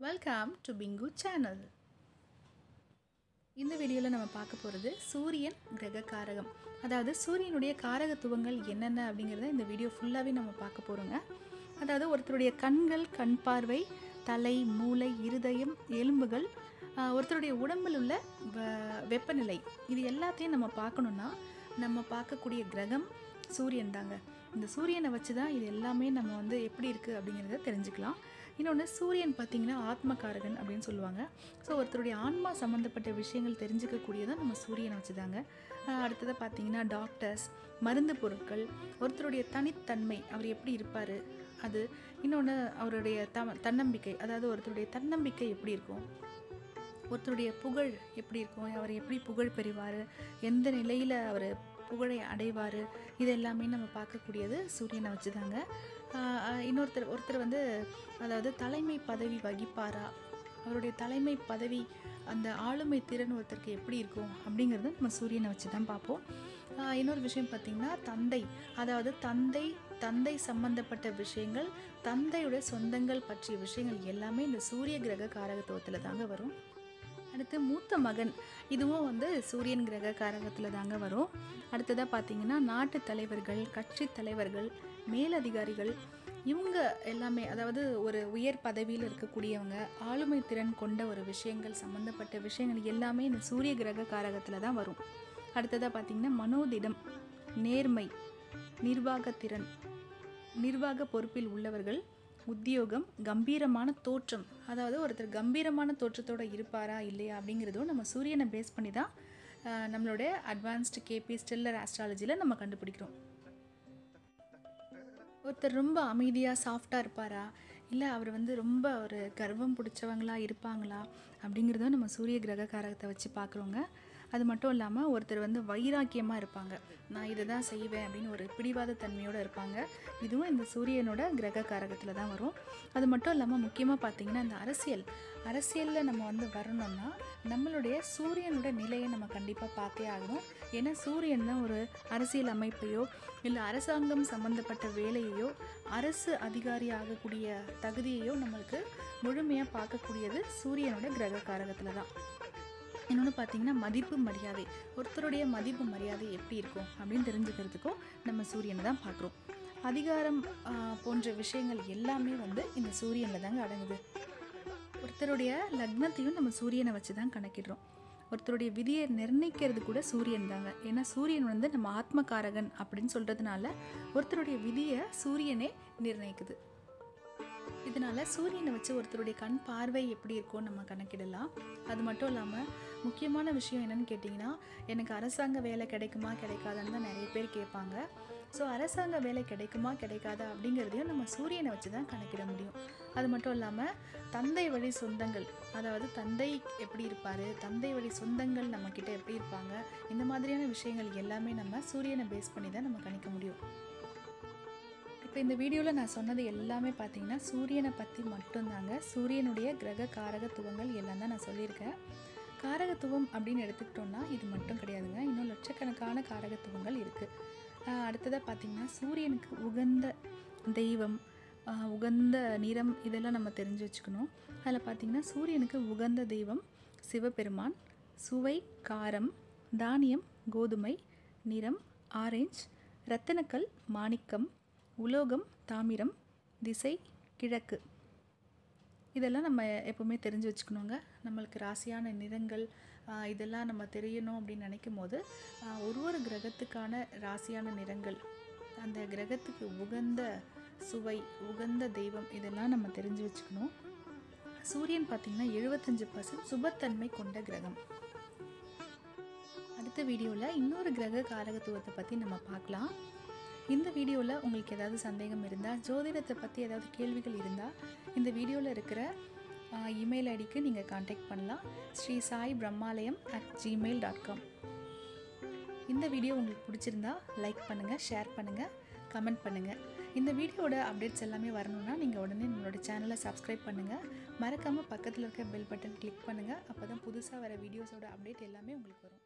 Welcome to pink channel இந்த வீடியோவில் நம்ம பார்க்க போகிறது சூரியன் கிரக காரகம் அதாவது சூரியனுடைய காரகத்துவங்கள் என்னென்ன அப்படிங்கிறத இந்த வீடியோ ஃபுல்லாகவே நம்ம பார்க்க போகிறோங்க அதாவது ஒருத்தருடைய கண்கள் கண் பார்வை தலை மூளை இருதயம் எலும்புகள் ஒருத்தருடைய உடம்பில் உள்ள வ- வெப்பநிலை. இது எல்லாத்தையும் நம்ம பார்க்கணுன்னா நம்ம பார்க்கக்கூடிய கிரகம் சூரியன் தாங்க. இந்த சூரியனை வச்சு தான் இது எல்லாமே நம்ம வந்து எப்படி இருக்குது அப்படிங்கிறத தெரிஞ்சுக்கலாம். இன்னொன்று சூரியன் பார்த்திங்கன்னா ஆத்மகாரகன் அப்படின்னு சொல்லுவாங்க. ஸோ ஒருத்தருடைய ஆன்மா சம்மந்தப்பட்ட விஷயங்கள் தெரிஞ்சுக்கக்கூடியதான் நம்ம சூரியனை வச்சுதாங்க ஆஹ் அடுத்தது பார்த்திங்கன்னா டாக்டர்ஸ் மருந்து பொருட்கள் ஒருத்தருடைய தனித்தன்மை அவர் எப்படி இருப்பார்? அது இன்னொன்று அவருடைய த தன்னம்பிக்கை அதாவது ஒருத்தருடைய தன்னம்பிக்கை எப்படி இருக்கும்? ஒருத்தருடைய புகழ் எப்படி இருக்கும்? அவர் எப்படி புகழ் பெறுவார்? எந்த நிலையில் அவர் புகழை அடைவார் இது எல்லாமே நம்ம பார்க்கக்கூடியது சூரியனை வச்சு தாங்க இன்னொருத்தர் ஒருத்தர் வந்து அதாவது தலைமை பதவி வகிப்பாரா? அவருடைய தலைமை பதவி அந்த ஆளுமை திறன் ஒருத்தருக்கு எப்படி இருக்கும்? அப்படிங்கிறத நம்ம சூரியனை வச்சு தான் பார்ப்போம் இன்னொரு விஷயம் பார்த்திங்கன்னா தந்தை அதாவது தந்தை தந்தை சம்பந்தப்பட்ட விஷயங்கள் தந்தையுடைய சொந்தங்கள் பற்றிய விஷயங்கள் எல்லாமே இந்த சூரிய கிரக காரகத்துவத்தில் தாங்க வரும். அடுத்து மூத்த மகன். இதுவும் வந்து சூரியன் கிரக காரகத்தில் தாங்க வரும். அடுத்ததாக பார்த்தீங்கன்னா நாட்டு தலைவர்கள் கட்சி தலைவர்கள் மேலதிகாரிகள். இவங்க எல்லாமே அதாவது ஒரு உயர் பதவியில் இருக்கக்கூடியவங்க ஆளுமை திறன் கொண்ட ஒரு விஷயங்கள் சம்மந்தப்பட்ட விஷயங்கள் எல்லாமே இந்த சூரிய கிரக காரகத்தில் தான் வரும். அடுத்ததாக பார்த்தீங்கன்னா மனோதிடம் நேர்மை நிர்வாகத்திறன் நிர்வாக பொறுப்பில் உள்ளவர்கள் உத்தியோகம் கம்பீரமான தோற்றம். அதாவது ஒருத்தர் கம்பீரமான தோற்றத்தோடு இருப்பாரா இல்லையா அப்படிங்கிறதும் நம்ம சூரியனை பேஸ் பண்ணி தான் நம்மளோட நம்மளுடைய அட்வான்ஸ்டு கேபி ஸ்டெல்லர் ஆஸ்ட்ராலஜியில் நம்ம கண்டுபிடிக்கிறோம். ஒருத்தர் ரொம்ப அமைதியாக சாஃப்டாக இருப்பாரா? இல்லை அவர் வந்து ரொம்ப ஒரு கர்வம் பிடிச்சவங்களா இருப்பாங்களா? அப்படிங்கிறதும் நம்ம சூரிய கிரக காரகத்தை வச்சு பார்க்குறோங்க. அது மட்டும் இல்லாமல் ஒருத்தர் வந்து வைராக்கியமாக இருப்பாங்க. நான் இதை தான் செய்வேன் அப்படின்னு ஒரு பிடிவாத தன்மையோடு இருப்பாங்க. இதுவும் இந்த சூரியனோட கிரக காரகத்தில் தான் வரும். அது மட்டும் இல்லாமல் முக்கியமாக பார்த்தீங்கன்னா இந்த அரசியல். அரசியலில் நம்ம வந்து வரணும்னா நம்மளுடைய சூரியனோட நிலையை நம்ம கண்டிப்பாக பார்த்தே ஆகணும். ஏன்னா சூரியன் தான் ஒரு அரசியல் அமைப்பையோ இல்லை அரசாங்கம் சம்மந்தப்பட்ட வேலையையோ அரசு அதிகாரி ஆகக்கூடிய தகுதியையோ நம்மளுக்கு முழுமையாக பார்க்கக்கூடியது சூரியனோட கிரக காரகத்தில் தான். இன்னொன்று பார்த்தீங்கன்னா மதிப்பு மரியாதை. ஒருத்தருடைய மதிப்பு மரியாதை எப்படி இருக்கும் அப்படின்னு தெரிஞ்சுக்கிறதுக்கும் நம்ம சூரியனை தான் பார்க்குறோம். அதிகாரம் போன்ற விஷயங்கள் எல்லாமே வந்து இந்த சூரியனில் தாங்க அடங்குது. ஒருத்தருடைய லக்னத்தையும் நம்ம சூரியனை வச்சு தான் கணக்கிடுறோம். ஒருத்தருடைய விதியை நிர்ணயிக்கிறது கூட சூரியன் தாங்க. ஏன்னா சூரியன் வந்து நம்ம ஆத்மகாரகன் அப்படின்னு சொல்கிறதுனால ஒருத்தருடைய விதியை சூரியனே நிர்ணயிக்குது. இதனால் சூரியனை வச்சு ஒருத்தருடைய கண் பார்வை எப்படி இருக்கும் நம்ம கணக்கிடலாம். அது மட்டும் இல்லாமல் முக்கியமான விஷயம் என்னன்னு கேட்டிங்கன்னா எனக்கு அரசாங்க வேலை கிடைக்குமா கிடைக்காதான்னு தான் நிறைய பேர் கேட்பாங்க. ஸோ அரசாங்க வேலை கிடைக்குமா கிடைக்காதா அப்படிங்கிறதையும் நம்ம சூரியனை வச்சு தான் கணக்கிட முடியும். அது மட்டும் இல்லாமல் தந்தை வழி சொந்தங்கள் அதாவது தந்தை எப்படி இருப்பார் தந்தை வழி சொந்தங்கள் நம்மக்கிட்ட எப்படி இருப்பாங்க இந்த மாதிரியான விஷயங்கள் எல்லாமே நம்ம சூரியனை பேஸ் பண்ணி தான் நம்ம கணிக்க முடியும். இப்போ இந்த வீடியோவில் நான் சொன்னது எல்லாமே பார்த்தீங்கன்னா சூரியனை பற்றி மட்டும்தாங்க. சூரியனுடைய கிரக காரகத்துவங்கள் எல்லாம் தான் நான் சொல்லியிருக்கேன். காரகத்துவம் அப்படின்னு எடுத்துக்கிட்டோம்னா இது மட்டும் கிடையாதுங்க. இன்னும் லட்சக்கணக்கான காரகத்துவங்கள் இருக்குது அடுத்ததாக பார்த்திங்கன்னா சூரியனுக்கு உகந்த தெய்வம் உகந்த நிறம் இதெல்லாம் நம்ம தெரிஞ்சு வச்சுக்கணும். அதில் பார்த்திங்கன்னா சூரியனுக்கு உகந்த தெய்வம் சிவபெருமான் சுவை காரம் தானியம் கோதுமை நிறம் ஆரேஞ்ச் ரத்தினக்கல் மாணிக்கம் உலோகம் தாமிரம் திசை கிழக்கு. இதெல்லாம் நம்ம எப்போவுமே தெரிஞ்சு வச்சுக்கணுங்க. நம்மளுக்கு ராசியான நிறங்கள் இதெல்லாம் நம்ம தெரியணும் அப்படின்னு நினைக்கும் போது ஒரு ஒரு கிரகத்துக்கான ராசியான நிறங்கள் அந்த கிரகத்துக்கு உகந்த சுவை உகந்த தெய்வம் இதெல்லாம் நம்ம தெரிஞ்சு வச்சுக்கணும். சூரியன் பார்த்திங்கன்னா எழுபத்தஞ்சு பர்சன்ட் சுபத்தன்மை கொண்ட கிரகம். அடுத்த வீடியோவில் இன்னொரு கிரக காரகத்துவத்தை பற்றி நம்ம பார்க்கலாம். இந்த வீடியோவில் உங்களுக்கு ஏதாவது சந்தேகம் இருந்தால் ஜோதிடத்தை பற்றி ஏதாவது கேள்விகள் இருந்தால் இந்த வீடியோவில் இருக்கிற இமெயில் ஐடிக்கு நீங்கள் காண்டாக்ட் பண்ணலாம். Sri Sai Brahmalayam at Gmail dot com இந்த வீடியோ உங்களுக்கு பிடிச்சிருந்தா லைக் பண்ணுங்கள் ஷேர் பண்ணுங்கள் கமெண்ட் பண்ணுங்கள் இந்த வீடியோட அப்டேட்ஸ் எல்லாமே வரணும்னா நீங்கள் உடனே நம்மளோட சேனலை சப்ஸ்கிரைப் பண்ணுங்கள் மறக்காமல் பக்கத்தில் இருக்க பெல் பட்டன் கிளிக் பண்ணுங்கள் அப்போ தான் புதுசாக வர வீடியோஸோட அப்டேட் எல்லாமே உங்களுக்கு வரும்.